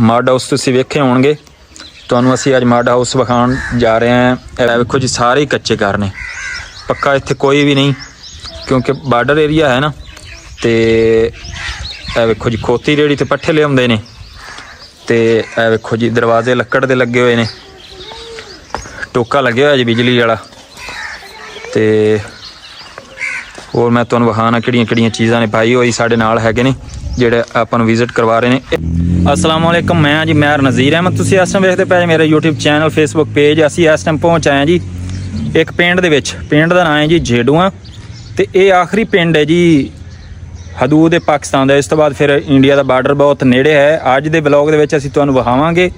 Mud house ਤੁਸੀਂ ਵੇਖੇ ਹੋਣਗੇ। ਤੁਹਾਨੂੰ ਅਸੀਂ ਅੱਜ ਮੱਡ ਹਾਊਸ ਵਿਖਾਉਣ ਜਾ ਰਹੇ ਹਾਂ। ਇਹ ਵੇਖੋ ਜੀ, ਸਾਰੇ ਹੀ ਕੱਚੇ ਘਰ ਨੇ। ਪੱਕਾ ਇੱਥੇ ਕੋਈ ਵੀ ਨਹੀਂ, ਕਿਉਂਕਿ ਬਾਰਡਰ ਏਰੀਆ ਹੈ ਨਾ। ਤੇ ਇਹ ਵੇਖੋ ਜੀ, ਖੋਤੀ ਰੇੜੀ ਤੇ ਪੱਠੇ ਲਿਆਉਂਦੇ ਨੇ। ਤੇ ਇਹ ਵੇਖੋ ਜੀ, ਦਰਵਾਜ਼ੇ ਲੱਕੜ ਦੇ ਲੱਗੇ ਹੋਏ ਨੇ। ਟੋਕਾ ਲੱਗਿਆ ਹੋਇਆ ਜੀ, ਬਿਜਲੀ ਵਾਲਾ। ਤੇ ਹੋਰ ਮੈਂ ਤੁਹਾਨੂੰ ਵਿਖਾਣਾ ਕਿਹੜੀਆਂ ਕਿਹੜੀਆਂ ਚੀਜ਼ਾਂ ਨੇ। ਭਾਈ ਹੋਈ ਸਾਡੇ ਨਾਲ ਹੈਗੇ ਨੇ। ਜਿਹੜੇ ਆਪਾਂ ਨੂੰ ਵਿਜ਼ਿਟ ਕਰਵਾ ਰਹੇ ਨੇ। ਅਸਲਾਮ ਵਾਲੇਕਮ ਮੈਂ ਜੀ ਮੈਰ ਨਜ਼ੀਰ ਅਹਿਮਦ। ਤੁਸੀਂ ਇਸ ਟਾਈਮ ਵੇਖਦੇ ਪਏ ਮੇਰਾ YouTube ਚੈਨਲ Facebook ਪੇਜ ਅਸੀਂ ਇਸ ਟਾਈਮ ਪਹੁੰਚ ਆਏ ਹਾਂ ਜੀ ਇੱਕ ਪਿੰਡ ਦੇ ਵਿੱਚ। ਪਿੰਡ ਦਾ ਨਾਮ ਹੈ ਜੀ ਜੇਡੂਆ। ਤੇ ਇਹ ਆਖਰੀ ਪਿੰਡ ਹੈ ਜੀ ਹਦੂਦ ਹੈ ਪਾਕਿਸਤਾਨ ਦਾ। ਇਸ ਤੋਂ ਬਾਅਦ ਫਿਰ ਇੰਡੀਆ ਦਾ ਬਾਰਡਰ ਬਹੁਤ ਨੇੜੇ ਹੈ। ਅੱਜ ਦੇ ਵਲੌਗ ਦੇ ਵਿੱਚ ਅਸੀਂ ਤੁਹਾਨੂੰ ਵਿਖਾਵਾਂਗੇ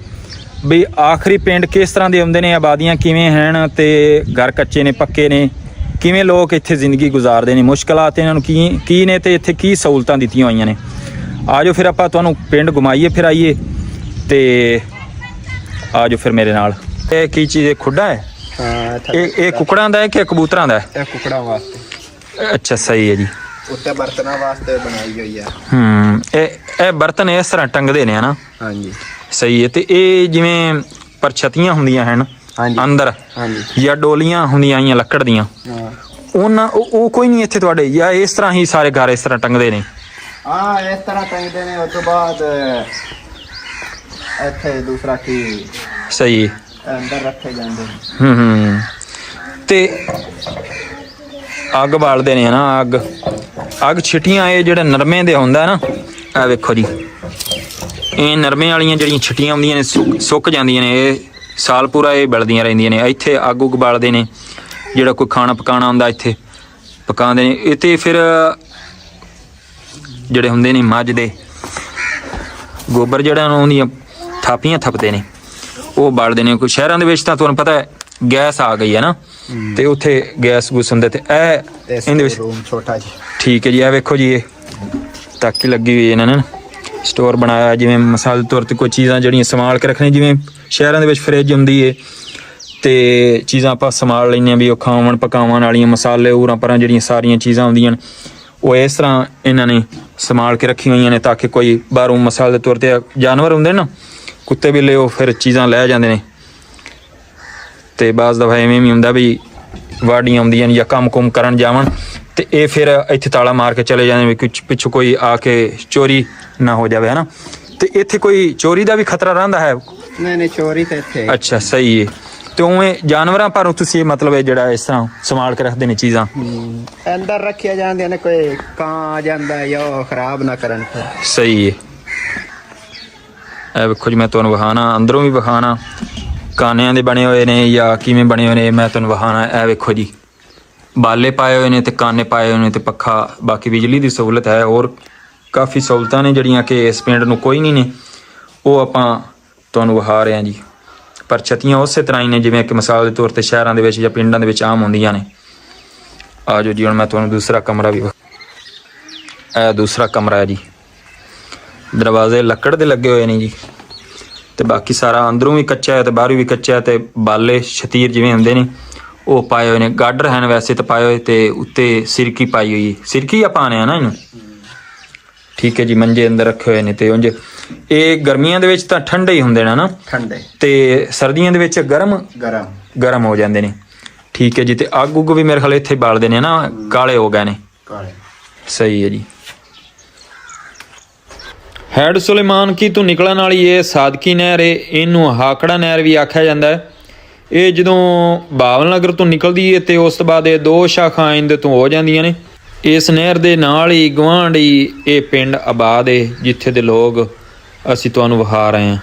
ਵੀ ਆਖਰੀ ਪਿੰਡ ਕਿਸ ਤਰ੍ਹਾਂ ਦੇ ਹੁੰਦੇ ਨੇ, ਆਬਾਦੀਆਂ ਕਿਵੇਂ ਹਨ ਤੇ ਘਰ ਕੱਚੇ ਨੇ, ਪੱਕੇ ਨੇ, ਕਿਵੇਂ ਲੋਕ ਇੱਥੇ ਜ਼ਿੰਦਗੀ ਗੁਜ਼ਾਰਦੇ ਨੇ, ਮੁਸ਼ਕਲਾਂ ਇਹਨਾਂ ਨੂੰ ਕੀ ਕੀ ਨੇ ਤੇ ਇੱਥੇ ਕੀ ਸਹੂਲਤਾਂ ਦਿੱਤੀਆਂ ਹੋਈਆਂ ਨੇ। ਆਜੋ ਫਿਰ ਆਪਾਂ ਤੁਹਾਨੂੰ ਪਿੰਡ ਘੁਮਾਈਏ ਫਿਰ ਆਈਏ ਤੇ ਆਜੋ ਫਿਰ ਮੇਰੇ ਨਾਲ। ਇਹ ਕੀ ਚੀਜ਼ ਹੈ ਖੁੱਡਾ ਹੈ? ਹਾਂ ਇਹ ਇਹ ਕੁਕੜਾਂ ਦਾ ਹੈ ਕਿ ਕਬੂਤਰਾਂ ਦਾ ਹੈ? ਇਹ ਕੁਕੜਾਂ ਵਾਸਤੇ। ਅੱਛਾ ਸਹੀ ਹੈ ਜੀ। ਉੱਤੇ ਬਰਤਨਾਂ ਵਾਸਤੇ ਬਣਾਈ ਹੋਈ ਹੈ। ਹੂੰ ਇਹ ਇਹ ਬਰਤਨ ਇਸ ਤਰ੍ਹਾਂ ਟੰਗਦੇ ਨੇ ਹਨਾ? ਹਾਂਜੀ। ਸਹੀ ਹੈ ਤੇ ਇਹ ਜਿਵੇਂ ਪਰਛਤੀਆਂ ਹੁੰਦੀਆਂ ਹਨ ਅੰਦਰ ਹਾਂਜੀ। ਜਾਂ ਡੋਲੀਆਂ ਹੁੰਦੀਆਂ ਆਈਆਂ ਲੱਕੜ ਦੀਆਂ ਹਾਂ। ਉਹਨਾਂ ਉਹ ਉਹ ਕੋਈ ਨਹੀਂ ਇੱਥੇ ਤੁਹਾਡੇ ਜਾਂ ਇਸ ਤਰ੍ਹਾਂ ਹੀ ਸਾਰੇ ਘਰ ਇਸ ਤਰ੍ਹਾਂ ਟੰਗਦੇ ਨੇ? ਹਾਂ ਇਸ ਤਰ੍ਹਾਂ ਟੰਗਦੇ ਨੇ ਉਸ ਤੋਂ ਬਾਅਦ ਇੱਥੇ ਦੂਸਰਾ ਕੀ ਸਹੀ ਅੰਦਰ ਰੱਖੇ ਜਾਂਦੇ ਨੇ ਹੂੰ ਹੂੰ ਤੇ ਅੱਗ ਬਾਲਦੇ ਨੇ ਨਾ ਅੱਗ ਅੱਗ ਛਿਟੀਆਂ ਇਹ ਜਿਹੜੇ ਨਰਮੇ ਦੇ ਹੁੰਦਾ ਨਾ ਇਹ ਵੇਖੋ ਜੀ ਇਹ ਨਰਮੇ ਵਾਲੀਆਂ ਜਿਹੜੀਆਂ ਛਿਟੀਆਂ ਹੁੰਦੀਆਂ ਨੇ ਸੁੱਕ- ਜਾਂਦੀਆਂ ਨੇ ਇਹ ਸਾਲ ਪੂਰਾ ਇਹ ਬਲਦੀਆਂ ਰਹਿੰਦੀਆਂ ਨੇ ਇੱਥੇ ਅੱਗ ਉੱਗ ਬਾਲਦੇ ਨੇ ਜਿਹੜਾ ਕੋਈ ਖਾਣਾ ਪਕਾਉਣਾ ਹੁੰਦਾ ਇੱਥੇ ਪਕਾਉਂਦੇ ਨੇ ਇਹ ਤੇ ਫਿਰ ਜਿਹੜੇ ਹੁੰਦੇ ਨੇ ਮੱਝ ਦੇ ਗੋਬਰ ਜਿਹੜਾ ਉਹਦੀਆਂ ਥਾਪੀਆਂ ਥੱਪਦੇ ਨੇ ਉਹ ਬਾਲਦੇ ਨੇ। ਕੋਈ ਸ਼ਹਿਰਾਂ ਦੇ ਵਿੱਚ ਤਾਂ ਤੁਹਾਨੂੰ ਪਤਾ ਹੈ ਗੈਸ ਆ ਗਈ ਹੈ ਨਾ ਤੇ ਉੱਥੇ ਗੈਸ ਗੁੱਸ ਹੁੰਦੇ ਤੇ ਇਹ ਇਹਦੇ ਵਿੱਚ ਰੂਮ ਛੋਟਾ ਜੀ। ਠੀਕ ਹੈ ਜੀ ਇਹ ਵੇਖੋ ਜੀ ਇਹ ਤਾਕੀ ਲੱਗੀ ਹੋਈ ਇਹਨਾਂ ਨੇ ਸਟੋਰ ਬਣਾਇਆ ਜਿਵੇਂ ਮਸਾਲੇ ਦੇ ਤੌਰ ਤੇ ਕੋਈ ਚੀਜ਼ਾਂ ਜਿਹੜੀਆਂ ਸੰਭਾਲ ਕੇ ਰੱਖਣੀ ਜਿਵੇਂ ਸ਼ਹਿਰਾਂ ਦੇ ਵਿੱਚ ਫ੍ਰਿਜ ਹੁੰਦੀ ਏ ਤੇ ਚੀਜ਼ਾਂ ਆਪਾਂ ਸੰਭਾਲ ਲੈਂਦੇ ਹਾਂ ਵੀ ਉਹ ਖਾਵਣ ਪਕਾਉਣ ਵਾਲੀਆਂ ਮਸਾਲੇ ਉਰਾਂ ਪਰਾਂ ਜਿਹੜੀਆਂ ਸਾਰੀਆਂ ਚੀਜ਼ਾਂ ਹੁੰਦੀਆਂ ਨੇ ਉਹ ਇਸ ਤਰ੍ਹਾਂ ਇਹਨਾਂ ਨੇ ਸੰਭਾਲ ਕੇ ਰੱਖੀਆਂ ਹੋਈਆਂ ਨੇ ਤਾਂ ਕਿ ਕੋਈ ਬਾਹਰੋਂ ਮਸਾਲੇ ਦੇ ਤੌਰ ਤੇ ਜਾਨਵਰ ਹੁੰਦੇ ਨੇ ਕੁੱਤੇ ਬਿੱਲੇ ਉਹ ਫਿਰ ਚੀਜ਼ਾਂ ਲੈ ਜਾਂਦੇ ਨੇ। ਤੇ ਬਾਜ਼ ਦਫਾ ਐਵੇਂ ਵੀ ਹੁੰਦਾ ਵੀ ਵਾਡੀਆਂ ਆਉਂਦੀਆਂ ਨੇ ਜਾਂ ਕੰਮ-ਕੁਮ ਕਰਨ ਜਾਵਣ ਤੇ ਇਹ ਫਿਰ ਇੱਥੇ ਤਾਲਾ ਮਾਰ ਕੇ ਚਲੇ ਜਾਂਦੇ ਵੀ ਕੁਛ ਪਿੱਛੋਂ ਕੋਈ ਆ ਕੇ ਚੋਰੀ ਨਾ ਹੋ ਜਾਵੇ ਹਨਾ? ਤੇ ਇੱਥੇ ਕੋਈ ਚੋਰੀ ਦਾ ਵੀ ਖਤਰਾ ਰਹਿੰਦਾ ਹੈ? ਨਹੀਂ ਨਹੀਂ ਚੋਰੀ ਤੇ ਇੱਥੇ ਅੱਛਾ ਸਹੀ ਹੈ ਤੇ ਉਵੇਂ ਜਾਨਵਰਾਂ ਪਰ ਤੁਸੀਂ ਇਹ ਮਤਲਬ ਇਹ ਜਿਹੜਾ ਇਸ ਤਰ੍ਹਾਂ ਸੰਭਾਲ ਕੇ ਰੱਖਦੇ ਨੇ ਚੀਜ਼ਾਂ? ਅੰਦਰ ਰੱਖਿਆ ਜਾਂਦੇ ਨੇ ਕੋਈ ਕਾਂ ਆ ਜਾਂਦਾ ਹੈ ਜਾਂ ਖਰਾਬ ਨਾ ਕਰਨ। ਸਹੀ ਹੈ ਇਹ ਵੇਖੋ ਜੀ ਮੈਂ ਤੁਹਾਨੂੰ ਵਿਖਾਣਾ ਅੰਦਰੋਂ ਵੀ ਵਿਖਾਣਾ ਕਾਨਿਆਂ ਦੇ ਬਣੇ ਹੋਏ ਨੇ ਜਾਂ ਕਿਵੇਂ ਬਣੇ ਹੋਏ ਨੇ ਮੈਂ ਤੁਹਾਨੂੰ ਵਿਖਾਣਾ ਇਹ ਵੇਖੋ ਜੀ। ਬਾਲੇ ਪਾਏ ਹੋਏ ਨੇ ਤੇ ਕਾਨੇ ਪਾਏ ਹੋਏ ਨੇ ਤੇ ਪੱਖਾ ਬਾਕੀ ਬਿਜਲੀ ਦੀ ਸਹੂਲਤ ਹੈ ਹੋਰ ਕਾਫੀ ਸਹੂਲਤਾਂ ਨੇ ਜਿਹੜੀਆਂ ਕਿ ਇਸ ਪਿੰਡ ਨੂੰ ਕੋਈ ਨਹੀਂ ਨੇ। ਉਹ ਆਪਾਂ ਤੁਹਾਨੂੰ ਵਿਖਾ ਰਹੇ ਹਾਂ ਜੀ। ਪਰ ਛਤੀਆਂ ਉਸੇ ਤਰ੍ਹਾਂ ਹੀ ਨੇ ਜਿਵੇਂ ਕਿ ਮਿਸਾਲ ਦੇ ਤੌਰ ਤੇ ਸ਼ਹਿਰਾਂ ਦੇ ਵਿੱਚ ਜਾਂ ਪਿੰਡਾਂ ਦੇ ਵਿੱਚ ਆਮ ਹੁੰਦੀਆਂ ਨੇ। ਆਜੋ ਜੀ, ਹੁਣ ਮੈਂ ਤੁਹਾਨੂੰ ਦੂਸਰਾ ਕਮਰਾ ਵੀ ਇਹ ਦੂਸਰਾ ਕਮਰਾ ਹੈ ਜੀ। ਦਰਵਾਜ਼ੇ ਲੱਕੜ ਦੇ ਲੱਗੇ ਹੋਏ ਨੇ ਜੀ। ਤੇ ਬਾਕੀ ਸਾਰਾ ਅੰਦਰੋਂ ਵੀ ਕੱਚਾ ਹੈ ਤੇ ਬਾਹਰੋਂ ਵੀ ਕੱਚਾ ਹੈ ਤੇ ਬਾਲੇ ਛਤੀਰ ਜਿਵੇਂ ਹੁੰਦੇ ਨੇ, ਉਹ ਪਾਏ ਹੋਏ ਨੇ। ਗਾਡਰ ਹਨ ਵੈਸੇ ਤਾਂ ਪਾਏ ਹੋਏ ਤੇ ਉੱਤੇ ਸਿਰਕੀ ਪਾਈ ਹੋਈ ਹੈ। ਸਿਰਕੀ ਆ ਪਾਣੇ ਆ ਨਾ ਇਹਨੂੰ। ਠੀਕ ਹੈ ਜੀ ਮੰਜੇ ਅੰਦਰ ਰੱਖੇ ਹੋਏ ਨੇ ਤੇ ਉਂਝ ਇਹ ਗਰਮੀਆਂ ਦੇ ਵਿੱਚ ਤਾਂ ਠੰਡੇ ਹੀ ਹੁੰਦੇ ਨੇ ਨਾ? ਠੰਡੇ। ਤੇ ਸਰਦੀਆਂ ਦੇ ਵਿੱਚ ਗਰਮ? ਗਰਮ। ਗਰਮ ਹੋ ਜਾਂਦੇ ਨੇ। ਠੀਕ ਹੈ ਜੀ ਤੇ ਅੱਗ ਉੱਗ ਵੀ ਮੇਰੇ ਖਿਆਲ ਇੱਥੇ ਬਾਲਦੇ ਨੇ ਨਾ ਕਾਲੇ ਹੋ ਗਏ ਨੇ। ਕਾਲੇ। ਸਹੀ ਹੈ ਜੀ। ਹੈਡ ਸੁਲੇਮਾਨ ਕੀ ਤੋਂ ਨਿਕਲਣ ਵਾਲੀ ਇਹ ਸਾਦਕੀ ਨਹਿਰ ਏ? ਇਹਨੂੰ ਹਾਕੜਾ ਨਹਿਰ ਵੀ ਆਖਿਆ ਜਾਂਦਾ ਹੈ। ਇਹ ਜਦੋਂ ਬਾਵਲ ਨਗਰ ਤੋਂ ਨਿਕਲਦੀ ਏ ਤੇ ਉਸ ਤੋਂ ਬਾਅਦ ਇਹ ਦੋ ਸ਼ਾਖਾਂ ਇਹਦੇ ਤੋਂ ਹੋ ਜਾਂਦੀਆਂ ਨੇ। ਇਸ ਨਹਿਰ ਦੇ ਨਾਲ ਹੀ ਗਵਾਂਢੀ ਇਹ ਪਿੰਡ ਆਬਾਦ ਏ, ਜਿੱਥੇ ਦੇ ਲੋਕ ਅਸੀਂ ਤੁਹਾਨੂੰ ਵਿਖਾ ਰਹੇ ਹਾਂ।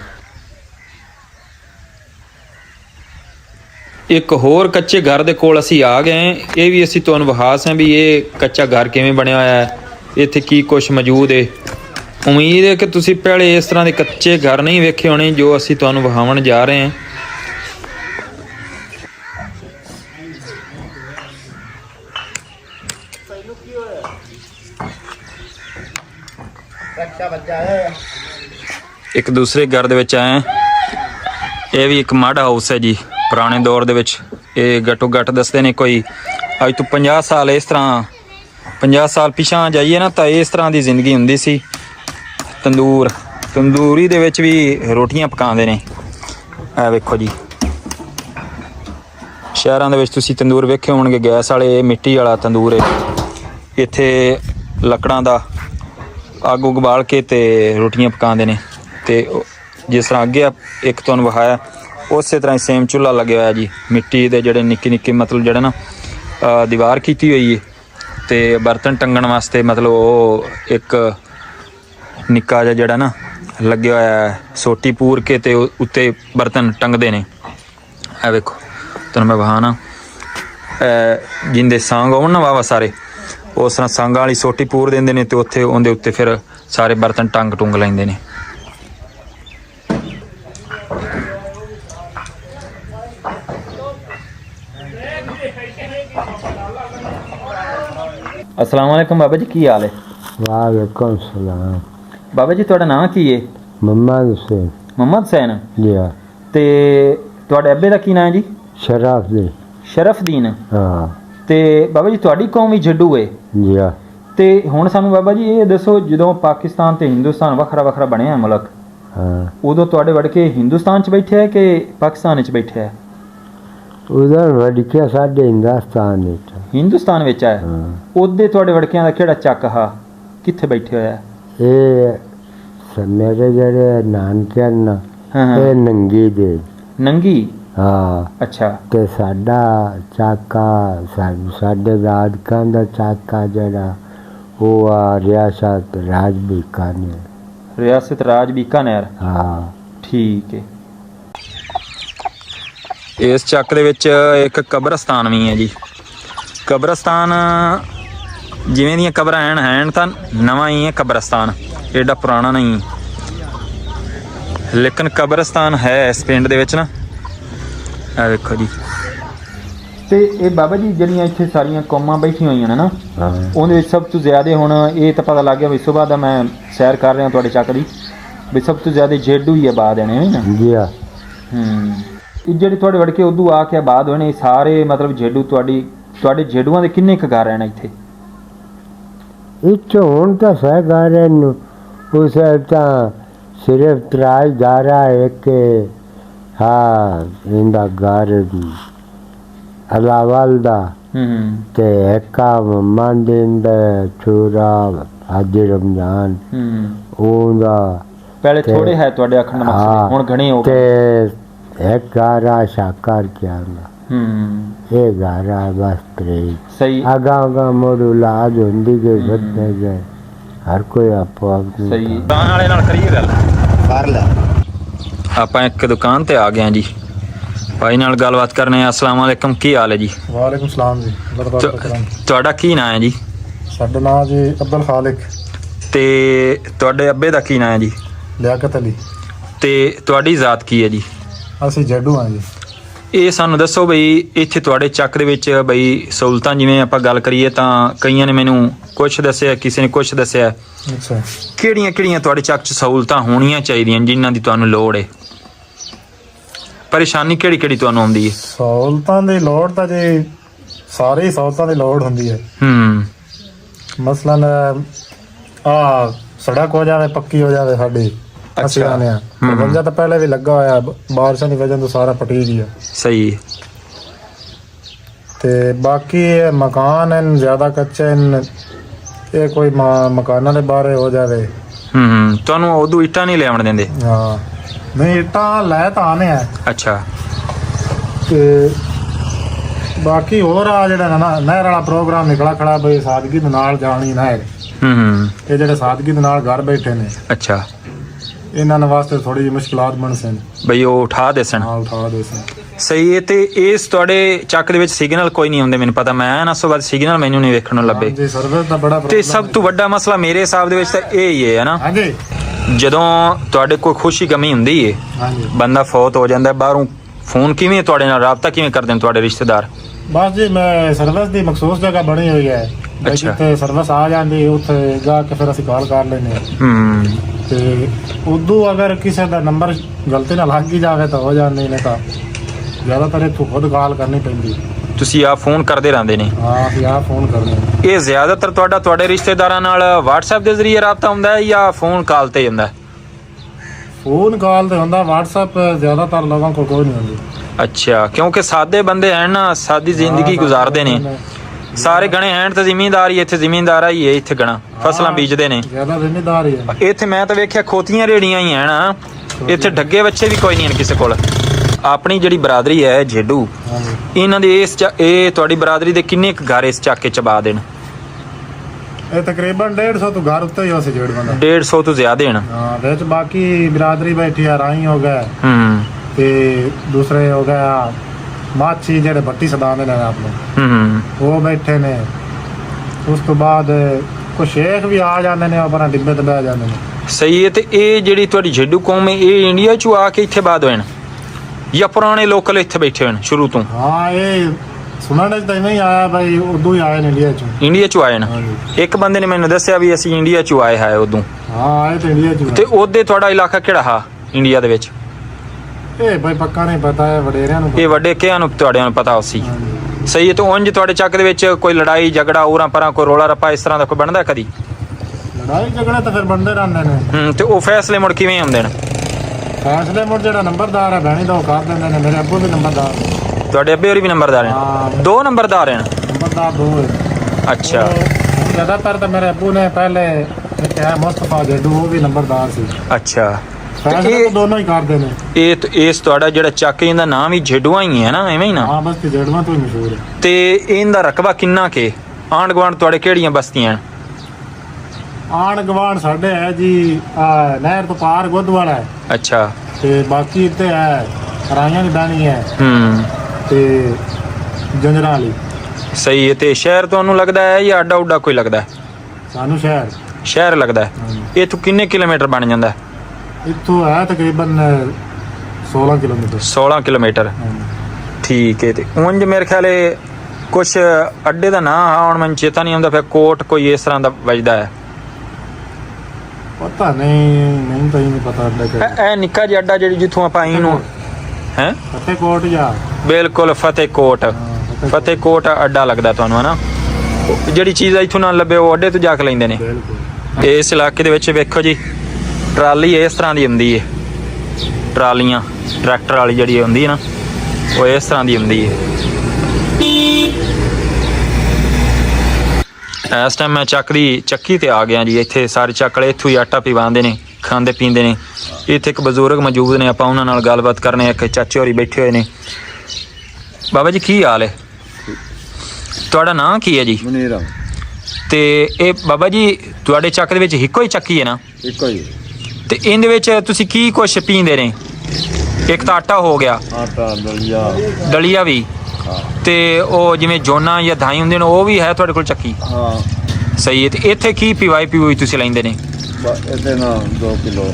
ਇੱਕ ਹੋਰ ਕੱਚੇ ਘਰ ਦੇ ਕੋਲ ਅਸੀਂ ਆ ਗਏ ਹਾਂ। ਇਹ ਵੀ ਅਸੀਂ ਤੁਹਾਨੂੰ ਵਿਖਾਸ ਹਾਂ ਵੀ ਇਹ ਕੱਚਾ ਘਰ ਕਿਵੇਂ ਬਣਿਆ ਹੋਇਆ ਹੈ, ਇੱਥੇ ਕੀ ਕੁਝ ਮੌਜੂਦ ਹੈ ਉਮੀਦ ਹੈ ਕਿ ਤੁਸੀਂ ਪਹਿਲੇ ਇਸ ਤਰ੍ਹਾਂ ਦੇ ਕੱਚੇ ਘਰ ਨਹੀਂ ਵੇਖੇ ਹੋਣੇ ਜੋ ਅਸੀਂ ਤੁਹਾਨੂੰ ਵਿਖਾਉਣ ਜਾ ਰਹੇ ਹਾਂ। ਰੱਖਿਆ ਬੱਜਾ ਹੈ। ਇੱਕ ਦੂਸਰੇ ਘਰ ਦੇ ਵਿੱਚ ਆਏ ਇਹ ਵੀ ਇੱਕ ਮੱਡ ਹਾਊਸ ਹੈ ਜੀ, ਪੁਰਾਣੇ ਦੌਰ ਦੇ ਵਿੱਚ। ਇਹ ਘੱਟੋ ਘੱਟ ਦੱਸਦੇ ਨੇ ਕੋਈ, ਅੱਜ ਤੋਂ 50 ਸਾਲ ਇਸ ਤਰ੍ਹਾਂ 50 ਸਾਲ ਪਿਛਾਂ ਜਾਈਏ ਨਾ ਤਾਂ ਇਸ ਤਰ੍ਹਾਂ ਦੀ ਜ਼ਿੰਦਗੀ ਹੁੰਦੀ ਸੀ। ਤੰਦੂਰ, ਤੰਦੂਰੀ ਦੇ ਵਿੱਚ ਵੀ ਰੋਟੀਆਂ ਪਕਾਉਂਦੇ ਨੇ। ਇਹ ਵੇਖੋ ਜੀ। ਸ਼ਹਿਰਾਂ ਦੇ ਵਿੱਚ ਤੁਸੀਂ ਤੰਦੂਰ ਵੇਖੇ ਹੋਣਗੇ, ਗੈਸ ਵਾਲੇ ਮਿੱਟੀ ਵਾਲਾ ਤੰਦੂਰ ਹੈ। ਇੱਥੇ ਲੱਕੜਾਂ ਦਾ ਅੱਗ ਉੱਗ ਬਾਲ ਕੇ ਤੇ ਰੋਟੀਆਂ ਪਕਾਉਂਦੇ ਨੇ। ਤੇ ਜਿਸ ਤਰ੍ਹਾਂ ਅੱਗੇ ਆ- ਇੱਕ ਤੁਹਾਨੂੰ ਵਿਖਾਇਆ, ਉਸੇ ਤਰ੍ਹਾਂ ਹੀ ਸੇਮ ਚੁੱਲ੍ਹਾ ਲੱਗਿਆ ਹੋਇਆ ਜੀ। ਮਿੱਟੀ ਦੇ ਜਿਹੜੇ ਨਿੱਕੇ ਨਿੱਕੇ ਮਤਲਬ ਜਿਹੜਾ ਨਾ ਦੀਵਾਰ ਕੀਤੀ ਹੋਈ ਹੈ ਤੇ ਬਰਤਨ ਟੰਗਣ ਵਾਸਤੇ ਮਤਲਬ ਉਹ ਇੱਕ ਨਿੱਕਾ ਜਿਹਾ ਜਿਹੜਾ ਨਾ ਲੱਗਿਆ ਹੋਇਆ ਸੋਟੀ ਪੂਰ ਕੇ ਤੇ ਉੱਤੇ ਬਰਤਨ ਟੰਗਦੇ ਨੇ। ਇਹ ਵੇਖੋ, ਤੁਹਾਨੂੰ ਮੈਂ ਬਹਾਨਾ ਜਿੰਦੇ ਸਾਂਗ ਆਉਣ ਨਾ ਵਾਵਾ ਸਾਰੇ। ਉਸ ਤਰ੍ਹਾਂ ਸੰਗਾਂ ਵਾਲੀ ਸੋਟੀ ਪੂਰ ਦਿੰਦੇ ਨੇ ਤੇ ਉੱਥੇ ਉਹਦੇ ਉੱਤੇ ਫਿਰ ਸਾਰੇ ਬਰਤਨ ਟੰਗ ਟੁੰਗ ਲੈਂਦੇ ਨੇ। ਅਸਲਾਮ ਵਾਲੇਕਮ ਬਾਬਾ ਜੀ ਕੀ ਹਾਲ ਹੈ? ਵਾਲੇਕਮ ਸਲਾਮ। ਬਾਬਾ ਜੀ ਤੁਹਾਡਾ ਨਾਮ ਕੀ ਹੈ? ਮੁਹੰਮਦ ਹੁਸੈਨ। ਮੁਹੰਮਦ ਹੁਸੈਨ। ਜੀ ਹਾਂ। ਤੇ ਤੁਹਾਡੇ ਅੱਬੇ ਦਾ ਕੀ ਨਾਮ ਹੈ ਜੀ? ਸ਼ਰਫਦੀਨ ਸ਼ਰਫਦੀਨ। ਹਾਂ। ਤੇ ਬਾਬਾ ਜੀ ਤੁਹਾਡੀ ਕੌਮ ਵੀ ਜੱਡੂ ਏ। ਜੀ ਆ ਤੇ ਹੁਣ ਸਾਨੂੰ ਬਾਬਾ ਜੀ ਇਹ ਦੱਸੋ ਜਦੋਂ ਪਾਕਿਸਤਾਨ ਤੇ ਹਿੰਦੁਸਤਾਨ ਵੱਖਰਾ ਵੱਖਰਾ ਬਣਿਆ ਮੁਲਕ ਹਾਂ। ਉਦੋਂ ਤੁਹਾਡੇ ਵੜ ਕੇ ਹਿੰਦੁਸਤਾਨ 'ਚ ਬੈਠੇ ਹੈ ਕਿ ਪਾਕਿਸਤਾਨ ਵਿੱਚ ਬੈਠੇ ਹੈ? ਉਧਰ ਵੜਕਿਆ ਸਾਡੇ ਹਿੰਦੁਸਤਾਨ ਵਿੱਚ। ਹਿੰਦੁਸਤਾਨ ਵਿੱਚ ਹੈ? ਉਹਦੇ ਤੁਹਾਡੇ ਵੜਕਿਆਂ ਦਾ ਕਿਹੜਾ ਚੱਕ ਹਾ ਕਿੱਥੇ ਬੈਠੇ ਹੋਇਆ ਇਹ ਸਮੇਰੇ ਜਿਹੜੇ ਨਾਨਕਿਆਂ ਨਾ ਇਹ ਨੰਗੀ ਦੇ। ਨੰਗੀ? ਅੱਛਾ। ਤੇ ਸਾਡਾ ਚਾਕਾ ਸਾਡੇ ਰਾਜ ਰਾਜਕਾਂ ਦਾ ਚਾਕਾ ਜਿਹੜਾ ਉਹ ਆ ਰਿਆਸਤ ਰਾਜ ਬੀਕਾਨੇਰ ਰਿਆਸਤ ਰਾਜ ਬੀਕਾਨੇਰ ਹਾਂ। ਠੀਕ ਹੈ ਇਸ ਚੱਕ ਦੇ ਵਿੱਚ ਇੱਕ ਕਬਰਸਤਾਨ ਵੀ ਹੈ ਜੀ। ਕਬਰਸਤਾਨ ਜਿਵੇਂ ਦੀਆਂ ਕਬਰਾਂ ਹਨ ਹਨ ਤਾਂ ਨਵਾਂ ਹੀ ਹੈ ਕਬਰਸਤਾਨ ਐਡਾ ਪੁਰਾਣਾ ਨਹੀਂ। ਲੇਕਿਨ ਕਬਰਸਤਾਨ ਹੈ ਇਸ ਪਿੰਡ ਦੇ ਵਿੱਚ ਨਾ। ਆ ਵੇਖੋ ਜੀ। ਤੇ ਇਹ ਬਾਬਾ ਜੀ ਜਿਹੜੀਆਂ ਇੱਥੇ ਸਾਰੀਆਂ ਕੌਮਾਂ ਬੈਠੀਆਂ ਹੋਈਆਂ ਨੇ ਨਾ ਉਹਦੇ ਵਿੱਚ ਸਭ ਤੋਂ ਜ਼ਿਆਦਾ ਹੁਣ ਇਹ ਤਾਂ ਪਤਾ ਲੱਗ ਗਿਆ ਵੀ ਸਵੇਰ ਦਾ ਮੈਂ ਸੈਰ ਕਰ ਰਿਹਾ ਤੁਹਾਡੇ ਚੱਕ ਦੀ ਵੀ ਸਭ ਤੋਂ ਜ਼ਿਆਦਾ ਜੇਡੂ ਹੀ ਆਬਾਦ ਨੇ ਹੈ ਨਾ? ਜੀ ਹਾਂ ਹੂੰ। ਇਹ ਜਿਹੜੇ ਤੁਹਾਡੇ ਵੜਕੇ ਉਦੋਂ ਆ ਕੇ ਆਬਾਦ ਹੋਏ ਨੇ ਸਾਰੇ ਮਤਲਬ ਜੇਡੂ ਤੁਹਾਡੀ ਤੁਹਾਡੇ ਜੇਡੂਆਂ ਦੇ ਕਿੰਨੇ ਕੁ ਘਰ ਹਨ ਇੱਥੇ? ਇੱਥੇ ਹੁਣ ਤਾਂ ਸਹਿਗਾਰੇ ਨੂੰ ਉਸ ਤਾਂ ਸਿਰਫ ਤਰਾਜ ਦਾਰਾ ਇੱਕ ਹਾਂ ਇੰਦਾ ਘਰ ਅਲਾਵਲ ਦਾ ਹੂੰ ਹੂੰ। ਤੇ ਇੱਕਾ ਮੰਦਿੰਦ ਚੂਰਾ ਅੱਜ ਰਮਜ਼ਾਨ। ਹੂੰ ਉਹਦਾ ਪਹਿਲੇ ਤੇ- ਥੋੜੇ ਹੈ ਤੁਹਾਡੇ ਹਾਂ। ਮਕਸਦ ਹੁਣ ਘਣੇ ਹੋ ਗਏ। ਤੇ ਇੱਕ ਗਾਰਾ ਸਾਕਾਰ ਕਿਆ ਨਾ ਹੂੰ ਇਹ ਗਾਰਾ ਬਸ ਤਰੇ ਸਹੀ। ਆਗਾ ਆਗਾ ਮੋੜੂ ਲਾਜ ਹੁੰਦੀ ਗਈ ਵੱਧਦੇ ਗਏ ਹਰ ਕੋਈ ਆਪੋ ਆਪਣੀ ਸਹੀ ਵਾਲੇ ਨਾਲ ਕਰੀਏ ਗੱਲ। ਕਰ ਲੈ। ਆਪਾਂ ਇੱਕ ਦੁਕਾਨ ਤੇ ਆ ਗਏ ਹਾਂ ਜੀ। ਭਾਈ ਨਾਲ ਗੱਲਬਾਤ ਕਰਨੇ ਆ। ਅਸਲਾਮ ਵਾਲੇਕਮ ਕੀ ਹਾਲ ਹੈ ਜੀ? ਵਾਲੇਕੁਮ ਸਲਾਮ ਜੀ। ਤੁਹਾਡਾ ਕੀ ਨਾਮ ਹੈ ਜੀ? ਸਾਡਾ ਨਾਮ ਜੀ ਅਬਦੁਲ ਖਾਲਿਕ। ਤੇ ਤੁਹਾਡੇ ਅੱਬੇ ਦਾ ਕੀ ਨਾਮ ਹੈ ਜੀ? ਲਿਆਕਤ ਅਲੀ। ਤੇ ਤੁਹਾਡੀ ਜ਼ਾਤ ਕੀ ਹੈ ਜੀ? ਅਸੀਂ ਜੱਡੂ ਹਾਂ ਜੀ। ਇਹ ਸਾਨੂੰ ਦੱਸੋ ਬਈ ਇੱਥੇ ਤੁਹਾਡੇ ਚੱਕ ਦੇ ਵਿੱਚ ਬਈ ਸਹੂਲਤਾਂ ਜਿਵੇਂ ਆਪਾਂ ਗੱਲ ਕਰੀਏ ਤਾਂ ਕਈਆਂ ਨੇ ਮੈਨੂੰ ਕੁਝ ਦੱਸਿਆ ਕਿਸੇ ਨੇ ਕੁਝ ਦੱਸਿਆ। ਅੱਛਾ। ਕਿਹੜੀਆਂ ਕਿਹੜੀਆਂ ਤੁਹਾਡੇ ਚੱਕ 'ਚ ਸਹੂਲਤਾਂ ਹੋਣੀਆਂ ਚਾਹੀਦੀਆਂ ਜਿਨ੍ਹਾਂ ਦੀ ਤੁਹਾਨੂੰ ਲੋੜ ਹੈ? ਪਰੇਸ਼ਾਨੀ ਕਿਹੜੀ ਕਿਹੜੀ ਤੁਹਾਨੂੰ ਆਉਂਦੀ ਹੈ? ਸਹੂਲਤਾਂ ਦੀ ਲੋੜ ਤਾਂ ਜੀ ਸਾਰੇ ਹੀ ਸਹੂਲਤਾਂ ਦੀ ਲੋੜ ਹੁੰਦੀ ਹੈ। ਹੂੰ। ਮਸਲਨ ਆ ਸੜਕ ਹੋ ਜਾਵੇ ਪੱਕੀ ਹੋ ਜਾਵੇ ਸਾਡੀ ਅਸੀਂ ਅੱਛਾ। ਆਨੇ ਆ। ਬੰਜਾ ਤਾਂ ਪਹਿਲੇ ਵੀ ਲੱਗਾ ਹੋਇਆ ਬਾਰਿਸ਼ਾਂ ਦੀ ਵਜ੍ਹਾ ਤੋਂ ਸਾਰਾ ਪਟੀ ਗਿਆ ਸਹੀ ਤੇ ਬਾਕੀ ਇਹ ਮਕਾਨ ਹਨ ਜ਼ਿਆਦਾ ਕੱਚੇ ਹਨ ਇਹ ਕੋਈ ਮਕਾਨਾਂ ਦੇ ਬਾਰੇ ਹੋ ਜਾਵੇ। ਹੂੰ ਹੂੰ। ਤੁਹਾਨੂੰ ਉਦੋਂ ਇੱਟਾਂ ਨਹੀਂ ਲਿਆਉਣ ਦਿੰਦੇ? ਹਾਂ। ਨਹੀਂ ਇੱਟਾਂ ਲੈ ਤਾਂ ਆ। ਅੱਛਾ। ਤੇ ਬਾਕੀ ਹੋਰ ਆ ਜਿਹੜਾ ਨਾ ਨਹਿਰ ਵਾਲਾ ਪ੍ਰੋਗਰਾਮ ਨਿਕਲਾ ਖੜਾ ਬਈ ਸਾਦਗੀ ਦੇ ਨਾਲ ਜਾਣੀ ਨਹਿਰ। ਹੂੰ ਹੂੰ। ਇਹ ਜਿਹੜੇ ਸਾਦਗੀ ਦੇ ਨਾਲ ਘਰ ਬੈਠੇ ਨੇ। ਅੱਛਾ। ਇਹਨਾਂ ਦੇ ਵਾਸਤੇ ਥੋੜੀ ਜਿਹੀ ਮੁਸ਼ਕਲਾਤ ਬਣ ਸਨ ਬਈ ਉਹ ਉਠਾ ਦੇਸਣ ਨਾਲ ਉਠਾ ਦੇ ਸਨ। ਸਹੀ ਹੈ ਤੇ ਇਸ ਤੁਹਾਡੇ ਚੱਕ ਦੇ ਵਿੱਚ ਸਿਗਨਲ ਕੋਈ ਨਹੀਂ ਆਉਂਦੇ ਮੈਨੂੰ ਪਤਾ। ਮੈਂ ਨਾ ਸੋ ਬਾਅਦ ਸਿਗਨਲ ਮੈਨੂੰ ਨਹੀਂ ਵੇਖਣ ਨੂੰ ਲੱਭੇ। ਦਾ ਬੜਾ ਤੇ ਸਭ ਤੋਂ ਵੱਡਾ ਮਸਲਾ ਮੇਰੇ ਹਿਸਾਬ ਦੇ ਵਿੱਚ ਤਾਂ ਇਹ ਹੀ ਹੈ ਨਾ? ਹਾਂਜੀ। ਜਦੋਂ ਤੁਹਾਡੇ ਕੋਈ ਖੁਸ਼ੀ ਕਮੀ ਹੁੰਦੀ ਹੈ ਹਾਂਜੀ। ਬੰਦਾ ਫੌਤ ਹੋ ਜਾਂਦਾ ਬਾਹਰੋਂ ਫੋਨ ਕਿਵੇਂ ਤੁਹਾਡੇ ਨਾਲ ਰਾਬਤਾ ਕਿਵੇਂ ਕਰਦੇ ਨੇ ਤੁਹਾਡੇ ਰਿਸ਼ਤੇਦਾਰ? ਬਸ ਜੀ ਮੈਂ ਸਰਵਿਸ ਦੀ ਮਖਸੂਸ ਜਗ੍ਹਾ ਬਣੀ ਹੋਈ ਹੈ। ਅੱਛਾ। ਜਿੱਥੇ ਸਰਵਿਸ ਆ ਜਾਂਦੀ ਉੱਥੇ ਜਾ ਕੇ ਫਿਰ ਅਸੀਂ ਕਾਲ ਕਰ ਲੈਂਦੇ ਹਾਂ। ਹੂੰ। ਤੇ ਉਦੋਂ ਅਗਰ ਕਿਸੇ ਦਾ ਨੰਬਰ ਗਲਤੀ ਨਾਲ ਲੱਗ ਹੀ ਜਾਵੇ ਤਾਂ ਹੋ ਜਾਂਦੀ ਨੇ ਤਾਂ। ਜ਼ਿਆਦਾਤਰ ਇੱਥੋਂ ਖੁਦ ਕਾਲ ਕਰਨੀ ਪੈਂਦੀ। ਤੁਸੀਂ ਆ ਫੋਨ ਕਰਦੇ ਰਹਿੰਦੇ ਨੇ। ਹਾਂ ਅਸੀਂ ਆਹ ਫੋਨ ਕਰਦੇ ਹਾਂ। ਇਹ ਜ਼ਿਆਦਾਤਰ ਤੁਹਾਡਾ ਤੁਹਾਡੇ ਰਿਸ਼ਤੇਦਾਰਾਂ ਨਾਲ WhatsApp ਦੇ ਜ਼ਰੀਏ ਰਾਬਤਾ ਹੁੰਦਾ ਹੈ ਜਾਂ ਫੋਨ ਕਾਲ ਤੇ ਹੁੰਦਾ ਹੈ? ਫੋਨ ਕਾਲ ਤੇ ਹੁੰਦਾ WhatsApp ਜ਼ਿਆਦਾਤਰ ਲੋਕਾਂ ਕੋਲ ਕੋਈ ਨਹੀਂ ਹੁੰਦੀ। ਅੱਛਾ ਕਿਉਂਕਿ ਸਾਦੇ ਬੰਦੇ ਹਨ ਨਾ ਸਾਦੀ ਜ਼ਿੰਦਗੀ ਗੁਜ਼ਾਰਦੇ ਨੇ। ਸਾਰੇ ਗਣੇ ਹਨ ਤੇ ਜ਼ਿਮੀਂਦਾਰ ਹੀ ਇੱਥੇ ਜ਼ਿਮੀਂਦਾਰ ਹੀ ਹੈ ਇੱਥੇ ਗਣਾ ਫਸਲਾਂ ਬੀਜਦੇ ਨੇ। ਜ਼ਿਆਦਾ ਜ਼ਿੰਮੇਦਾਰ ਹੀ ਹੈ ਇੱਥੇ ਮੈਂ ਤਾਂ ਵੇਖਿਆ ਖੋਤੀਆਂ ਰੇੜੀਆਂ ਹੀ ਹਨ ਇੱਥੇ ਡੱਗੇ ਬੱਚੇ ਵੀ ਕੋਈ ਨਹੀਂ ਹਨ ਕਿਸੇ ਕੋਲ। ਆਪਣੀ ਜਿਹੜੀ ਬਰਾਦਰੀ ਹੈ ਜੇਡੂ ਇਹਨਾਂ ਦੇ ਇਸ ਚ- ਇਹ ਤੁਹਾਡੀ ਬਰਾਦਰੀ ਦੇ ਕਿੰਨੇ ਕੁ ਘਰ ਇਸ ਚੱਕ ਕੇ ਚਬਾ ਦੇਣ? ਇਹ ਤਕਰੀਬਨ 150 ਤੋਂ ਘਰ ਉੱਤੇ ਹੀ ਉਸੇ ਜੇੜ ਬੰਦਾ। 150 ਤੋਂ ਜ਼ਿਆਦਾ ਹਨ ਹਾਂ ਵਿੱਚ ਬਾਕੀ ਬਰਾਦਰੀ ਬੈਠੀ ਆ ਰਾਈ ਹੋ ਗਿਆ ਹੂੰ। ਤੇ ਦੂਸਰੇ ਹੋ ਗਿਆ ਮਾਛੀ ਜਿਹੜੇ ਬੱਟੀ ਸਦਾਉਂਦੇ ਨੇ ਆਪ ਨੂੰ ਹੂੰ ਹੂੰ। ਉਹ ਬੈਠੇ ਨੇ। ਉਸ ਤੋਂ ਬਾਅਦ ਕੁਛ ਸ਼ੇਖ ਵੀ ਆ ਜਾਂਦੇ ਨੇ ਆਪਣਾ ਡਿੱਬੇ ਤੇ ਬਹਿ ਜਾਂਦੇ ਨੇ। ਸਹੀ ਹੈ ਤੇ ਇਹ ਜਿਹੜੀ ਤੁਹਾਡੀ ਜੇਡੂ ਕੌਮ ਹੈ ਇਹ ਇੰਡੀਆ ਚੋਂ ਆ ਕੇ ਇੱਥੇ ਬਾਦ ਹੋਣ ਜਾਂ ਪੁਰਾਣੇ ਲੋਕਲ ਇੱਥੇ ਬੈਠੇ ਹੋਣ ਸ਼ੁਰੂ ਤੋਂ? ਹਾਂ ਇਹ ਸੁਣਨ ਚ ਤਾਂ ਇਵੇਂ ਹੀ ਆਇਆ ਭਾਈ ਉਦੋਂ ਹੀ ਆਏ ਨੇ ਇੰਡੀਆ ਚੋਂ। ਇੰਡੀਆ ਚੋਂ ਆਏ ਨੇ? ਇੱਕ ਬੰਦੇ ਨੇ ਮੈਨੂੰ ਦੱਸਿਆ ਵੀ ਅਸੀਂ ਇੰਡੀਆ ਚੋਂ ਆਏ ਹਾਂ ਉਦੋਂ। ਹਾਂ ਆਏ ਤੇ ਇੰਡੀਆ ਚੋਂ ਤੇ ਉਹਦੇ ਤੁਹਾਡਾ ਇਲਾਕਾ ਕਿਹੜਾ ਹਾ ਇੰਡੀਆ ਦੇ ਵਿੱਚ? ਇਹ ਭਾਈ ਪੱਕਾ ਨਹੀਂ ਪਤਾ ਹੈ ਵਡੇਰਿਆਂ ਨੂੰ ਇਹ ਵੱਡੇ ਕਿਆਂ ਨੂੰ ਤੁਹਾਡਿਆਂ ਨੂੰ ਪਤਾ ਸੀ ਹਾਂਜੀ। ਸਹੀ ਹੈ ਤੇ ਉਂਝ ਤੁਹਾਡੇ ਚੱਕ ਦੇ ਵਿੱਚ ਕੋਈ ਲੜਾਈ ਝਗੜਾ ਉਰਾਂ ਪਰਾਂ ਕੋਈ ਰੋਲਾ ਰੱਪਾ ਇਸ ਤਰ੍ਹਾਂ ਦਾ ਕੋਈ ਬਣਦਾ ਕਦੀ? ਲੜਾਈ ਝਗੜੇ ਤਾਂ ਫਿਰ ਬੰਦੇ ਰਹਿੰਦੇ ਨੇ। ਹੂੰ ਤੇ ਉਹ ਫੈਸਲੇ ਮੁੜ ਕਿਵੇਂ ਹੁੰਦੇ ਨੇ? ਫੈਸਲੇ ਮੁੜ ਜਿਹੜਾ ਨੰਬਰਦਾਰ ਹੈ ਬਹਿਣੀ ਦਾ ਉਹ ਕਰ ਦਿੰਦੇ ਨੇ ਮੇਰੇ ਅੱਬੂ ਵੀ ਨੰਬਰਦਾਰ ਨੇ। ਤੁਹਾਡੇ ਅੱਬੇ ਹੋਰੀ ਵੀ ਨੰਬਰਦਾਰ ਹਨ ਹਾਂ। ਦੋ ਨੰਬਰਦਾਰ ਹਨ ਨੰਬਰਦਾਰ ਦੋ ਹੈ ਅੱਛਾ। ਉਹ ਜ਼ਿਆਦਾਤਰ ਤਾਂ ਮੇਰੇ ਅੱਬੂ ਨੇ ਪਹਿਲੇ ਇੱਕ ਹੈ ਮੁਸਤਫਾ ਜੱਡੂ ਉਹ ਵੀ ਨੰਬਰਦਾਰ ਸੀ। ਅੱਛਾ। ਫੈਸਲੇ ਇਹ- ਤਾਂ ਦੋਨੋਂ ਹੀ ਕਰਦੇ ਨੇ। ਇਹ ਇਸ ਤੁਹਾਡਾ ਜਿਹੜਾ ਚੱਕ ਇਹਦਾ ਨਾਮ ਹੀ ਜੇਡੂਆ ਹੀ ਹੈ ਨਾ ਐਵੇਂ ਹੀ ਨਾ? ਹਾਂ ਬਸ ਤੇ ਜੜਵਾ ਤੋਂ ਹੀ ਮਸ਼ਹੂਰ ਹੈ। ਤੇ ਇਹਦਾ ਰਕਬਾ ਕਿੰਨਾ ਕੇ ਆਂਢ ਗੁਆਂਢ ਤੁਹਾਡੇ ਕਿਹੜੀਆਂ ਬਸਤੀਆਂ ਹਨ? ਆਣ ਗਵਾਣ ਸਾਡੇ ਹੈ ਜੀ ਆਹ ਨਹਿਰ ਤੋਂ ਪਾਰ ਗੁੱਦਵਾਲਾ ਹੈ। ਅੱਛਾ। ਤੇ ਬਾਕੀ ਇੱਥੇ ਹੈ ਰਾਈਆਂ ਦੀ ਦਾਣੀ ਹੈ। ਹੂੰ। ਤੇ ਜੰਜਰਾਂ ਵਾਲੀ। ਸਹੀ ਹੈ ਤੇ ਸ਼ਹਿਰ ਤੁਹਾਨੂੰ ਲੱਗਦਾ ਹੈ ਜਾਂ ਅੱਡਾ ਉੱਡਾ ਕੋਈ ਲੱਗਦਾ ਹੈ? ਸਾਨੂੰ ਸ਼ਹਿਰ। ਸ਼ਹਿਰ ਲੱਗਦਾ ਹੈ। ਇੱਥੋਂ ਕਿੰਨੇ ਕਿਲੋਮੀਟਰ ਬਣ ਜਾਂਦਾ ਹੈ? ਇੱਥੋਂ ਹੈ ਤਕਰੀਬਨ 16 ਕਿਲੋਮੀਟਰ। 16 ਕਿਲੋਮੀਟਰ। ਠੀਕ ਹੈ ਤੇ ਉਂਝ ਮੇਰੇ ਖਿਆਲੇ ਕੁਝ ਅੱਡੇ ਦਾ ਨਾਂ ਆ ਹੁਣ ਮੈਨੂੰ ਚੇਤਾ ਨਹੀਂ ਆਉਂਦਾ ਫਿਰ ਕੋਟ ਕੋਈ ਇਸ ਤਰ੍ਹਾਂ ਦਾ ਵੱਜਦਾ ਹੈ? ਪਤਾ ਨਹੀਂ ਨਹੀਂ ਤਾਂ ਹੀ ਨਹੀਂ ਪਤਾ ਅੱਡਾ ਇਹ ਇਹ ਨਿੱਕਾ ਜਿਹਾ ਅੱਡਾ ਜਿਹੜੀ ਜਿੱਥੋਂ ਆਪਾਂ ਆਈ ਨੂੰ। ਹੈ? ਫਤਿਹਕੋਟ ਜਾਂ। ਬਿਲਕੁਲ ਫਤਿਹਕੋਟ। ਫਤਿਹਕੋਟ। ਅੱਡਾ ਲੱਗਦਾ ਤੁਹਾਨੂੰ ਹਨਾ? ਉਹ ਜਿਹੜੀ ਚੀਜ਼ ਇੱਥੋਂ ਨਾ ਲੱਭੇ ਉਹ ਅੱਡੇ ਤੋਂ ਜਾ ਕੇ ਲੈਂਦੇ ਨੇ। ਬਿਲਕੁਲ। ਇਸ ਇਲਾਕੇ ਦੇ ਵਿੱਚ ਵੇਖੋ ਜੀ ਟਰਾਲੀ ਇਸ ਤਰ੍ਹਾਂ ਦੀ ਹੁੰਦੀ ਹੈ ਟਰਾਲੀਆਂ ਟਰੈਕਟਰ ਵਾਲੀ ਜਿਹੜੀ ਹੁੰਦੀ ਹੈ ਨਾ ਉਹ ਇਸ ਤਰ੍ਹਾਂ ਦੀ ਹੁੰਦੀ ਹੈ ਇਸ ਟਾਈਮ ਮੈਂ ਚੱਕ ਦੀ ਚੱਕੀ ਤੇ ਆ ਗਿਆ ਜੀ ਇੱਥੇ ਸਾਰੇ ਚੱਕਲੇ ਇੱਥੋਂ ਹੀ ਆਟਾ ਪਿਵਾਉਂਦੇ ਨੇ ਖਾਂਦੇ ਪੀਂਦੇ ਨੇ। ਇੱਥੇ ਇੱਕ ਬਜ਼ੁਰਗ ਮੌਜੂਦ ਨੇ ਆਪਾਂ ਉਹਨਾਂ ਨਾਲ ਗੱਲਬਾਤ ਕਰਨੇ ਇੱਕ ਚਾਚੇ ਹੋਰੀ ਬੈਠੇ ਹੋਏ ਨੇ। ਬਾਬਾ ਜੀ ਕੀ ਹਾਲ ਹੈ? ਤੁਹਾਡਾ ਨਾਂ ਕੀ ਹੈ ਜੀ? ਮਨੀਰਾ। ਤੇ ਇਹ ਬਾਬਾ ਜੀ ਤੁਹਾਡੇ ਚੱਕ ਦੇ ਵਿੱਚ ਇੱਕੋ ਹੀ ਚੱਕੀ ਹੈ ਨਾ? ਇੱਕੋ ਹੀ। ਤੇ ਇਹਦੇ ਵਿੱਚ ਤੁਸੀਂ ਕੀ ਕੁਛ ਪੀਂਦੇ ਨੇ? ਇੱਕ ਤਾਂ ਆਟਾ ਹੋ ਗਿਆ। ਆਟਾ ਦਲੀਆ। ਦਲੀਆ ਵੀ। ਤੇ ਉਹ ਜਿਵੇਂ ਜੋਨਾ ਜਾਂ ਧਾਈ ਹੁੰਦੇ ਨੇ ਉਹ ਵੀ ਹੈ ਤੁਹਾਡੇ ਕੋਲ ਚੱਕੀ? ਹਾਂ। ਸਹੀ ਹੈ ਤੇ ਇੱਥੇ ਕੀ ਪੀਵਾਈ ਪੀਵਾਈ ਤੁਸੀਂ ਲੈਂਦੇ ਨੇ? ਬਸ ਇਹਦੇ ਨਾਲ 2 ਕਿਲੋ।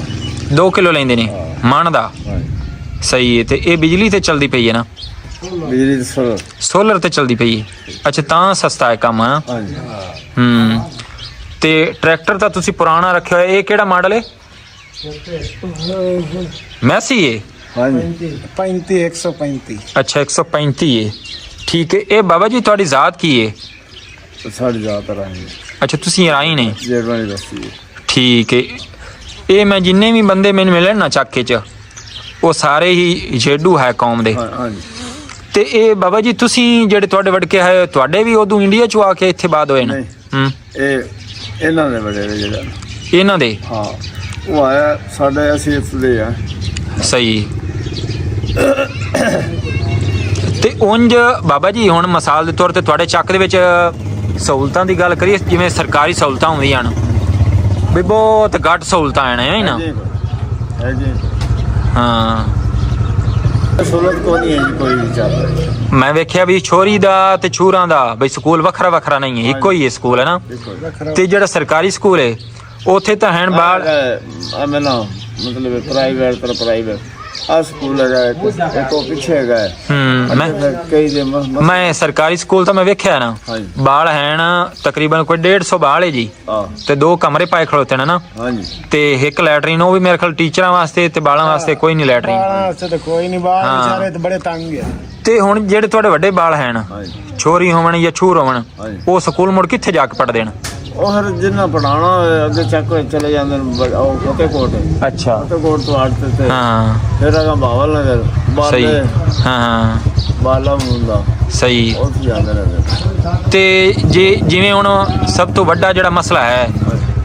2 ਕਿਲੋ ਲੈਂਦੇ ਨੇ? ਮਣ ਦਾ? ਸਹੀ ਹੈ ਤੇ ਇਹ ਬਿਜਲੀ ਤੇ ਚੱਲਦੀ ਪਈ ਹੈ ਨਾ? ਬਿਜਲੀ ਦੇ ਸਰ ਸੋਲਰ ਤੇ ਚੱਲਦੀ ਪਈ ਹੈ। ਅੱਛਾ ਤਾਂ ਸਸਤਾ ਹੈ ਕੰਮ ਹੈ? ਹਾਂਜੀ। ਹੂੰ। ਤੇ ਟਰੈਕਟਰ ਤਾਂ ਤੁਸੀਂ ਪੁਰਾਣਾ ਰੱਖਿਆ ਹੋਇਆ ਇਹ ਕਿਹੜਾ ਮਾਡਲ ਹੈ। ਮੈਸੀ ਹੈ। ਹਾਂਜੀ 35 135 ਅੱਛਾ 135 ਹੈ ਠੀਕ ਹੈ ਇਹ ਬਾਬਾ ਜੀ ਤੁਹਾਡੀ ਜ਼ਾਤ ਕੀ ਹੈ ਸਾਡੀ ਜਾਤ ਰਾਹੀਂ ਅੱਛਾ ਤੁਸੀਂ ਰਾਈ ਨੇ? ਜੇਰਵਾਨੀ ਹੈ। ਠੀਕ ਹੈ ਇਹ ਮੈਂ ਜਿੰਨੇ ਵੀ ਬੰਦੇ ਮੈਨੂੰ ਮਿਲਣ ਨਾ ਚੱਕੇ 'ਚ ਉਹ ਸਾਰੇ ਹੀ ਜੇਡੂ ਹੈ ਕੌਮ ਦੇ। ਹਾਂ ਹਾਂਜੀ। ਤੇ ਇਹ ਬਾਬਾ ਜੀ ਤੁਸੀਂ ਜਿਹੜੇ ਤੁਹਾਡੇ ਵੜਕੇ ਹੈ ਤੁਹਾਡੇ ਵੀ ਉਦੋਂ ਇੰਡੀਆ 'ਚੋਂ ਆ ਕੇ ਇੱਥੇ ਬਾਦ ਹੋਏ ਨੇ। ਹੂੰ। ਇਹ ਇਹਨਾਂ ਦੇ ਵਡੇਰੇ ਜਿਹੜਾ। ਇਹਨਾਂ ਦੇ? ਹਾਂ। ਉਹ ਆਇਆ ਸਾਡੇ ਅਸੀਂ ਇੱਥੇ ਆ। ਸਹੀ। ਤੇ ਉਂਝ ਬਾਬਾ ਜੀ ਹੁਣ ਮਿਸਾਲ ਦੇ ਤੌਰ ਤੇ ਤੁਹਾਡੇ ਚੱਕ ਦੇ ਵਿੱਚ ਸਹੂਲਤਾਂ ਦੀ ਗੱਲ ਕਰੀਏ ਜਿਵੇਂ ਸਰਕਾਰੀ ਸਹੂਲਤਾਂ ਹੁੰਦੀਆਂ ਹਨ। ਵੀ ਬਹੁਤ ਘੱਟ ਸਹੂਲਤਾਂ ਐਵੇਂ ਹੀ ਨਾ। ਹੈ ਜੀ ਹਾਂ। ਸਹੂਲਤ ਕੋਈ ਨਹੀਂ ਹੈ ਜੀ, ਕੋਈ ਵਿਚਾਰ ਮੈਂ ਵੇਖਿਆ ਵੀ ਛੋਰੀ ਦਾ ਤੇ ਛੂਰਾਂ ਦਾ ਬਈ ਸਕੂਲ ਵੱਖਰਾ ਵੱਖਰਾ ਨਹੀਂ ਹੈ ਇੱਕੋ ਹੀ ਹੈ ਸਕੂਲ ਹੈ ਨਾ? ਤੇ ਜਿਹੜਾ ਸਰਕਾਰੀ ਸਕੂਲ ਹੈ ਉੱਥੇ ਤਾਂ ਹੈਣ ਬਾਲ ਆ ਮੈਂ ਨਾ ਮਤਲਬ ਪ੍ਰਾਈਵੇਟ ਪਰ ਪ੍ਰਾਈਵੇਟ ਆ ਸਕੂਲ ਹੈਗਾ ਇੱਕ ਇੱਕ ਉਹ ਪਿੱਛੇ ਹੈਗਾ ਹੈ। ਮੈਂ ਕਈ ਦੇ ਮ- ਸਰਕਾਰੀ ਸਕੂਲ ਤਾਂ ਮੈਂ ਵੇਖਿਆ ਨਾ। ਬਾਲ ਹੈਣ ਤਕਰੀਬਨ ਕੋਈ 150 ਬਾਲ ਹੈ ਜੀ। ਤੇ ਦੋ ਕਮਰੇ ਪਾਏ ਖੜੋਤੇ ਨੇ ਨਾ। ਹਾਂਜੀ। ਤੇ ਇੱਕ ਲੈਟਰੀਨ ਉਹ ਵੀ ਮੇਰੇ ਖਿਆਲ ਟੀਚਰਾਂ ਵਾਸਤੇ ਤੇ ਬਾਲਾਂ ਵਾਸਤੇ ਕੋਈ ਨਹੀਂ ਲੈਟਰੀਨ। ਵਾਸਤੇ ਤਾਂ ਕੋਈ ਨਹੀਂ ਬਾਹਰ ਹਾਂ। ਵਿਚਾਰੇ ਤੇ ਬੜੇ ਤੰਗ ਆ। ਤੇ ਹੁਣ ਜਿਹੜੇ ਤੁਹਾਡੇ ਵੱਡੇ ਬਾਲ ਹਨ ਹਾਂਜੀ। ਛੋਰੀ ਹੋਵਣ ਜਾਂ ਛੂਰ ਹੋਵਣ। ਉਹ ਸਕੂਲ ਮੁੜ ਕਿੱਥੇ ਜਾ ਕੇ ਪੜਦੇ ਨੇ? ਉਹ ਹਰ ਜਿੰਨਾ ਪੜਾਉਣਾ ਹੋਏ ਅੱਗੇ ਚੱਕ ਹੋਏ ਚਲੇ ਜਾਂਦੇ ਨੇ ਬ- ਉਹ ਕੋਟੇ ਕੋਟ ਅੱਛਾ। ਕੋਟੇ ਕੋਟ ਤੋਂ ਆੜ ਤੇ। ਤੇ ਹਾਂ। ਫਿਰ ਅਗਾ ਬਾਵਲ ਨਗਰ ਸਹੀ। ਬਾਲੇ ਹਾਂ ਹਾਂ। ਬਾਲਾ ਮੁੰਡਾ। ਸਹੀ। ਉੱਥੇ ਜਾਂਦੇ ਨੇ ਤੇ ਜੇ ਜਿਵੇਂ ਹੁਣ ਸਭ ਤੋਂ ਵੱਡਾ ਜਿਹੜਾ ਮਸਲਾ ਹੈ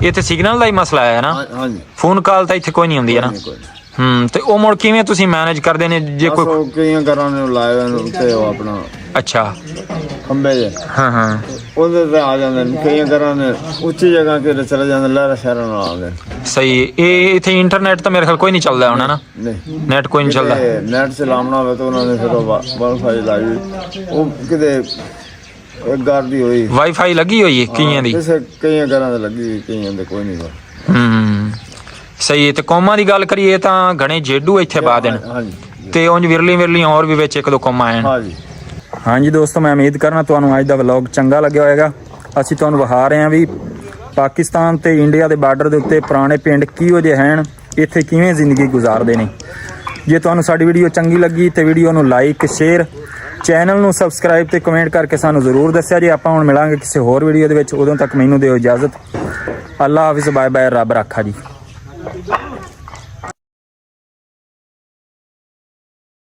ਇੱਥੇ ਸਿਗਨਲ ਦਾ ਹੀ ਮਸਲਾ ਹੈ ਨਾ? ਹਾਂ- ਹਾਂਜੀ। ਫੋਨ ਕਾਲ ਤਾਂ ਇੱਥੇ ਕੋਈ ਨਹੀਂ ਹੁੰਦੀ ਹੈ ਨਾ? ਕੋਈ ਹੂੰ ਤੇ ਉਹ ਮੁੜ ਕਿਵੇਂ ਤੁਸੀਂ ਮੈਨੇਜ ਕਰਦੇ ਨੇ? ਜੇ ਬਸ ਕੋਈ ਉਹ ਕਈਆਂ ਘਰਾਂ ਨੇ ਹੋਏ ਨੇ ਉੱਤੇ ਉਹ ਆਪਣਾ ਅੱਛਾ। ਖੰਬੇ ਜੇ। ਹਾਂ ਹਾਂ। ਉਹਦੇ ਤੇ ਆ ਜਾਂਦੇ ਨੇ ਕਈਆਂ ਘਰਾਂ ਨੇ ਉੱਚੀ ਜਗ੍ਹਾ ਕੇ ਚਲੇ ਜਾਂਦੇ ਲਹਿਰਾ ਸ਼ਹਿਰਾਂ ਨਾਲ ਆਉਂਦੇ ਨੇ। ਸਹੀ ਇਹ ਇੱਥੇ ਇੰਟਰਨੈਟ ਤਾਂ ਮੇਰੇ ਖਿਆਲ ਕੋਈ ਨਹੀਂ ਚੱਲਦਾ ਹੋਣਾ ਨਾ। ਨਹੀਂ। ਨੈਟ ਕੋਈ ਨਹੀਂ ਚੱਲਦਾ। ਕਿਤੇ ਨੈਟ ਚਲਾਉਣਾ ਹੋਵੇ ਤਾਂ ਉਹਨਾਂ ਨੇ ਫਿਰ ਉਹ ਵਾਈਫਾਈ ਲਾਈ ਉਹ ਕਿਤੇ ਇੱਕ ਘਰ ਦੀ ਹੋਈ। ਵਾਈਫਾਈ ਲੱਗੀ ਹੋਈ ਹੈ ਕਈਆਂ ਦੀ? ਕਿਸੇ ਕਈਆਂ ਘਰਾਂ ਦੇ ਲੱਗੀ ਕਈਆਂ ਦੇ ਕੋਈ ਨਹੀਂ ਗਾ। ਹੂੰ। ਸਹੀ ਹੈ। ਤੇ ਕੌਮਾਂ ਦੀ ਗੱਲ ਕਰੀਏ ਤਾਂ ਘਣੇ ਜੇਡੂ ਇੱਥੇ ਪਾ ਦੇਣ। ਹਾਂਜੀ ਤੇ ਉਂਝ ਵਿਰਲੀ ਵਿਰਲੀ ਹੋਰ ਵੀ ਵਿੱਚ ਇੱਕ ਦੋ ਕੌਮਾਂ ਆਣ ਹਾਂਜੀ ਹਾਂਜੀ ਦੋਸਤੋ ਮੈਂ ਉਮੀਦ ਕਰਨਾ ਤੁਹਾਨੂੰ ਅੱਜ ਦਾ ਵਲੌਗ ਚੰਗਾ ਲੱਗਿਆ ਹੋਵੇਗਾ। ਅਸੀਂ ਤੁਹਾਨੂੰ ਵਿਖਾ ਰਹੇ ਹਾਂ ਵੀ ਪਾਕਿਸਤਾਨ ਤੇ ਇੰਡੀਆ ਦੇ ਬਾਰਡਰ ਦੇ ਉੱਤੇ ਪੁਰਾਣੇ ਪਿੰਡ ਕਿਹੋ ਜਿਹੇ ਹਨ ਇੱਥੇ ਕਿਵੇਂ ਜ਼ਿੰਦਗੀ ਗੁਜ਼ਾਰਦੇ ਨੇ। ਜੇ ਤੁਹਾਨੂੰ ਸਾਡੀ ਵੀਡੀਓ ਚੰਗੀ ਲੱਗੀ ਤੇ ਵੀਡੀਓ ਨੂੰ ਲਾਈਕ ਸ਼ੇਅਰ ਚੈਨਲ ਨੂੰ ਸਬਸਕ੍ਰਾਈਬ ਤੇ ਕਮੈਂਟ ਕਰਕੇ ਸਾਨੂੰ ਜ਼ਰੂਰ ਦੱਸਿਆ ਜੀ ਆਪਾਂ ਹੁਣ ਮਿਲਾਂਗੇ ਕਿਸੇ ਹੋਰ ਵੀਡੀਓ ਦੇ ਵਿੱਚ ਉਦੋਂ ਤੱਕ ਮੈਨੂੰ ਦਿਓ ਇਜਾਜ਼ਤ। ਅੱਲਾ ਹਾਫਿਜ਼ ਬਾਏ ਬਾਏ ਰੱਬ ਰਾਖਾ ਜੀ। Good job.